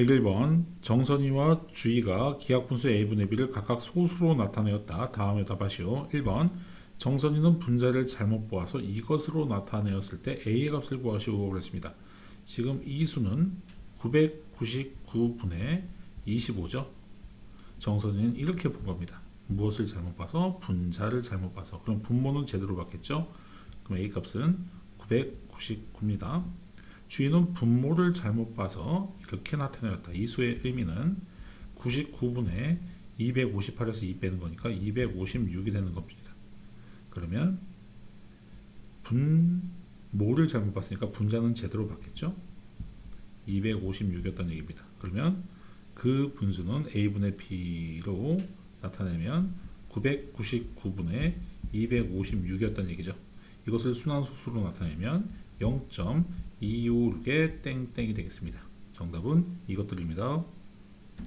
101번 정선이와 주희가 기하분수 a분의 b를 각각 소수로 나타내었다. 다음에 답하시오. 1번 정선이는 분자를 잘못 보아서 이것으로 나타내었을 때 a의 값을 구하시오 그랬습니다. 지금 이 수는 999분의 25죠. 정선이는 이렇게 본 겁니다. 무엇을 잘못 봐서 분자를 잘못 봐서 그럼 분모는 제대로 봤겠죠. 그럼 a 값은 999입니다. 주인은 분모를 잘못 봐서 이렇게 나타내었다. 이 수의 의미는 99분의 258에서 2 빼는 거니까 256이 되는 겁니다. 그러면 분모를 잘못 봤으니까 분자는 제대로 봤겠죠? 256이었다는 얘기입니다. 그러면 그 분수는 a분의 b로 나타내면 999분의 256이었다는 얘기죠. 이것을 순환소수로 나타내면 0.256의 땡땡이 되겠습니다. 정답은 이것들입니다.